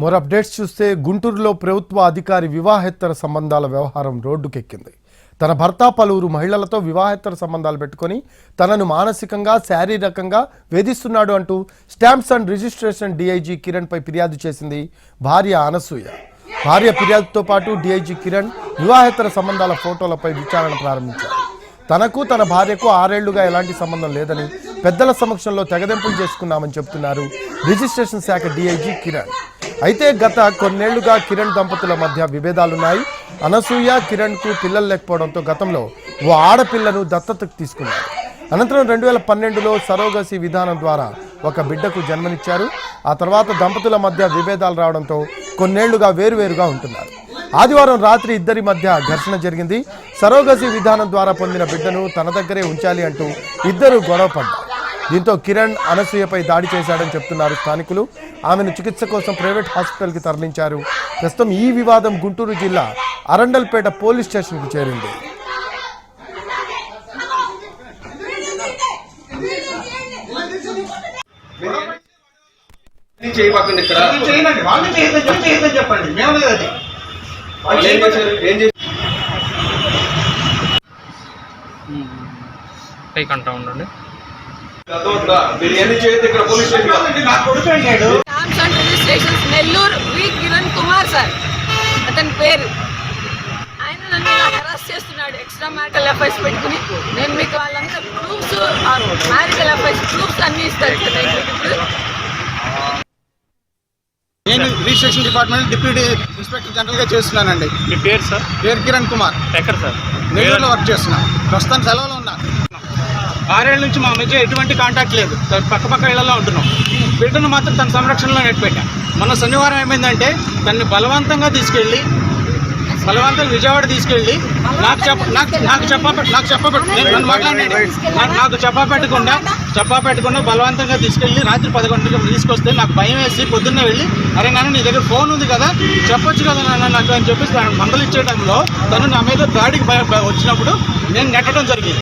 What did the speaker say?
మరో అప్డేట్స్ చూస్తే గుంటూరులో ప్రభుత్వ అధికారి వివాహేతర సంబంధాల వ్యవహారం రోడ్డుకెక్కింది. తన భర్త పలువురు మహిళలతో వివాహేతర సంబంధాలు పెట్టుకొని తనను మానసికంగా శారీరకంగా వేధిస్తున్నాడు అంటూ స్టాంప్స్ అండ్ రిజిస్ట్రేషన్ డీఐజీ కిరణ్పై ఫిర్యాదు చేసింది భార్య అనసూయ. భార్య ఫిర్యాదుతో పాటు డిఐజీ కిరణ్ వివాహేతర సంబంధాల ఫోటోలపై విచారణ ప్రారంభించారు. తనకు తన భార్యకు ఆరేళ్ళుగా ఎలాంటి సంబంధం లేదని పెద్దల సమక్షంలో తెగదెంపులు చేసుకున్నామని చెబుతున్నారు రిజిస్ట్రేషన్ శాఖ డిఐజీ కిరణ్. అయితే గత కొన్నేళ్ళుగా కిరణ్ దంపతుల మధ్య విభేదాలున్నాయి. అనసూయ కిరణ్కు పిల్లలు లేకపోవడంతో గతంలో ఓ ఆడపిల్లను దత్తతకు తీసుకున్నారు. అనంతరం రెండు వేల పన్నెండులో సరోగసి విధానం ద్వారా ఒక బిడ్డకు జన్మనిచ్చారు. ఆ తర్వాత దంపతుల మధ్య విభేదాలు రావడంతో కొన్నేళ్ళుగా వేరువేరుగా ఉంటున్నారు. ఆదివారం రాత్రి ఇద్దరి మధ్య ఘర్షణ జరిగింది. సరోగసి విధానం ద్వారా పొందిన బిడ్డను తన దగ్గరే ఉంచాలి అంటూ ఇద్దరు గొడవ పడ్డారు దీంతో కిరణ్ అనసూయపై దాడి చేశాడని చెప్తున్నారు స్థానికులు. ఆమెను చికిత్స కోసం ప్రైవేట్ హాస్పిటల్కి తరలించారు. ప్రస్తుతం ఈ వివాదం గుంటూరు జిల్లా అరండల్పేట పోలీస్ స్టేషన్కు చేరింది. ఏం చేయబాకండి ఇక్కడ. ఇది చేయనండి వాళ్ళు చేయొద్దని చెప్పి చేయొద్దని చెప్పండి? మేము లేదు అది. వాళ్ళు ఏం చేశారు? ఏం చేశారు? పైకి అంటా ఉండండి. Nellore V Kiran Kumar sir. అతని పేరు. ఆయన నన్ను హెరాస్ చేస్తున్నాడు. ఎక్స్ట్రా మ్యారిటల్ అఫైర్స్ పెట్టుకుని. నేను మీకు వాళ్ళంతా ప్రూఫ్స్ మ్యారిటల్ అఫైర్స్ ప్రూఫ్స్ అన్ని ఇస్తాను సార్ నేను మీకు ఇప్పుడు నేను రిజిస్ట్రేషన్ డిపార్ట్మెంట్ డిప్యూటీ ఇన్స్పెక్టర్ జనరల్గా చేస్తున్నానండి. మీ పేరు సార్? పేరు కిరణ్ కుమార్. ఎక్కడ సార్? నెల్లూరులో వర్క్ చేస్తున్నా. ప్రస్తుతం సెలవులో ఉన్నా. ఆరేళ్ళ నుంచి మా మధ్య ఎటువంటి కాంటాక్ట్ లేదు. పక్క పక్క ఇళ్ళలో ఉంటున్నాం. బిడ్డను మాత్రం తన సంరక్షణలో నెట్టిపెట్టా మన శనివారం ఏమైందంటే తన్ని బలవంతంగా తీసుకెళ్ళి బలవంతంగా విజయవాడ తీసుకెళ్ళి నాకు చెప్ప నాకు నాకు చెప్పపెట్టు నాకు చెప్పబెట్టు నేను నన్ను మాట్లాడినాడు నాకు నాకు చెప్పపెట్టకుండా బలవంతంగా తీసుకెళ్ళి రాత్రి పదకొండుకి తీసుకొస్తే నాకు భయం వేసి పొద్దున్నే వెళ్ళి అరే నాన్న నీ దగ్గర ఫోన్ ఉంది కదా చెప్పొచ్చు కదా నాన్న నాకు అని చెప్పేసి మందలు ఇచ్చే టైంలో తను నా మీద దాడికి వచ్చినప్పుడు నేను నెట్టడం జరిగింది.